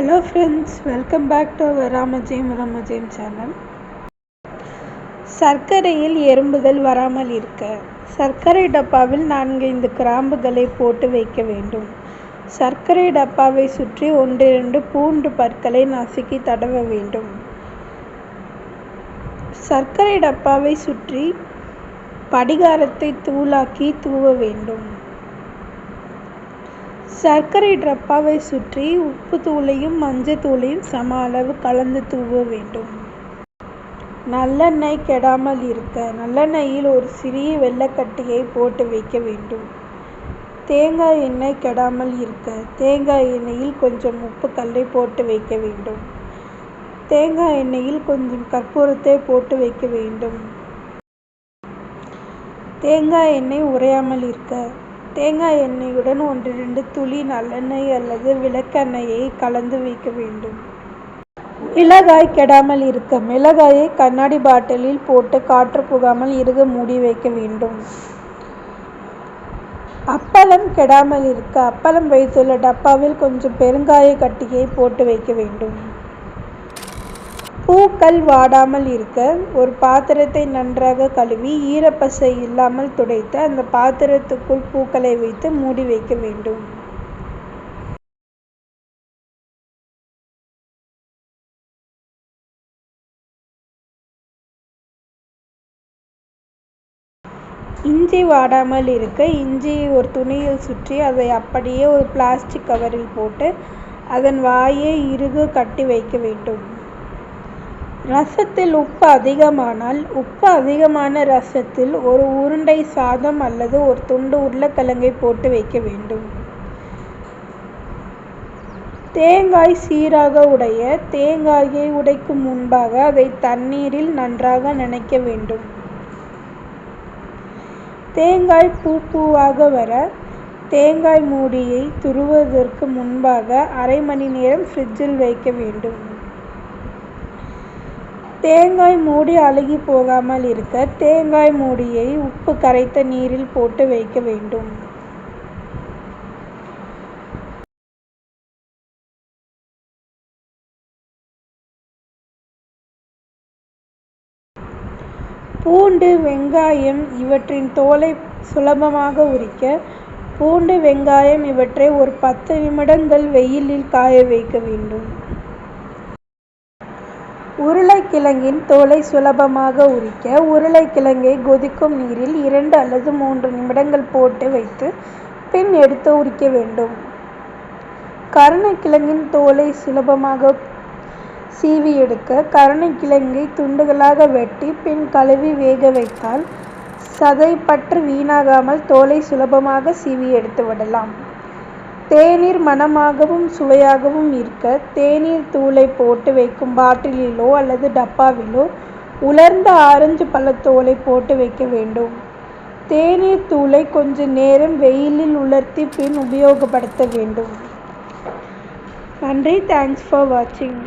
Hello friends welcome back to our Ramajeyam Ramajeyam channel சர்க்கரையில் எறும்புகள் வராமல் இருக்க. சர்க்கரை டப்பாவில் நான்கைந்து கிராம்புகளை போட்டு வைக்க வேண்டும். சர்க்கரை டப்பாவை சுற்றி ஒன்றிரண்டு பூண்டு பற்களை நசுக்கி தடவ வேண்டும். சர்க்கரை டப்பாவை சுற்றி படிகாரத்தை தூளாக்கி தூவ வேண்டும். சர்க்கரை டப்பாவை சுற்றி உப்பு தூளையும் சம அளவு கலந்து தூவ வேண்டும். நல்லெண்ணெய் கெடாமல் இருக்க நல்லெண்ணெயில் ஒரு சிறிய வெள்ளக்கட்டியை போட்டு வைக்க வேண்டும். தேங்காய் எண்ணெய் கெடாமல் இருக்க தேங்காய் எண்ணெயில் கொஞ்சம் உப்பு கல்லை போட்டு வைக்க வேண்டும். தேங்காய் எண்ணெயில் கொஞ்சம் கற்பூரத்தை போட்டு வைக்க வேண்டும். தேங்காய் எண்ணெய் உறையாமல் இருக்க தேங்காய் எண்ணெயுடன் ஒன்றிரண்டு துளி நல்லெண்ணெய் அல்லது விளக்கெண்ணெயை கலந்து வைக்க வேண்டும். மிளகாய் கெடாமல் இருக்க மிளகாயை கண்ணாடி பாட்டிலில் போட்டு காற்று புகாமல் இறுக மூடி வைக்க வேண்டும். அப்பளம் கெடாமல் இருக்க அப்பளம் வைத்துள்ள டப்பாவில் கொஞ்சம் பெருங்காய கட்டியை போட்டு வைக்க வேண்டும். பூக்கள் வாடாமல் இருக்க ஒரு பாத்திரத்தை நன்றாக கழுவி ஈரப்பசை இல்லாமல் துடைத்து அந்த பாத்திரத்துக்குள் பூக்களை வைத்து மூடி வைக்க வேண்டும். இஞ்சி வாடாமல் இருக்க இஞ்சியை ஒரு துணியில் சுற்றி அதை அப்படியே ஒரு பிளாஸ்டிக் கவரில் போட்டு அதன் வாயை இறுக கட்டி வைக்க வேண்டும். ரசத்தில் உப்பு அதிகமானால் உப்பு அதிகமான ரசத்தில் ஒரு உருண்டை சாதம் அல்லது ஒரு துண்டு உருளைக்கிழங்கை போட்டு வைக்க வேண்டும். தேங்காய் சீராக உடைய தேங்காயை உடைக்கும் முன்பாக அதை தண்ணீரில் நன்றாக நனைக்க வேண்டும். தேங்காய் பூ பூவாக வர தேங்காய் மூடியை துருவதற்கு முன்பாக அரை மணி நேரம் ஃப்ரிட்ஜில் வைக்க வேண்டும். தேங்காய் மூடி அழுகி போகாமல் இருக்க தேங்காய் மூடியை உப்பு கரைத்த நீரில் போட்டு வைக்க வேண்டும். பூண்டு வெங்காயம் இவற்றின் தோலை சுலபமாக உரிக்க பூண்டு வெங்காயம் இவற்றை ஒரு பத்து நிமிடங்கள் வெயிலில் காய வைக்க வேண்டும். உருளைக்கிழங்கின் தோலை சுலபமாக உரிக்க உருளைக்கிழங்கை கொதிக்கும் நீரில் இரண்டு அல்லது மூன்று நிமிடங்கள் போட்டு வைத்து பின் எடுத்து உரிக்க வேண்டும். கருணைக்கிழங்கின் தோலை சுலபமாக சீவி எடுக்க கருணைக்கிழங்கை துண்டுகளாக வெட்டி பின் கழுவி வேக வைத்தால் சதைப்பற்று வீணாகாமல் தோலை சுலபமாக சீவி எடுத்து விடலாம். தேநீர் மணமாகவும் சுவையாகவும் இருக்க தேநீர் தூளை போட்டு வைக்கும் பாட்டிலிலோ அல்லது டப்பாவிலோ உலர்ந்த ஆரஞ்சு பழத்தோலை போட்டு வைக்க வேண்டும். தேநீர் தூளை கொஞ்ச நேரம் வெயிலில் உலர்த்தி பின் உபயோகப்படுத்த வேண்டும். நன்றி. தேங்க்ஸ் ஃபார் வாட்சிங்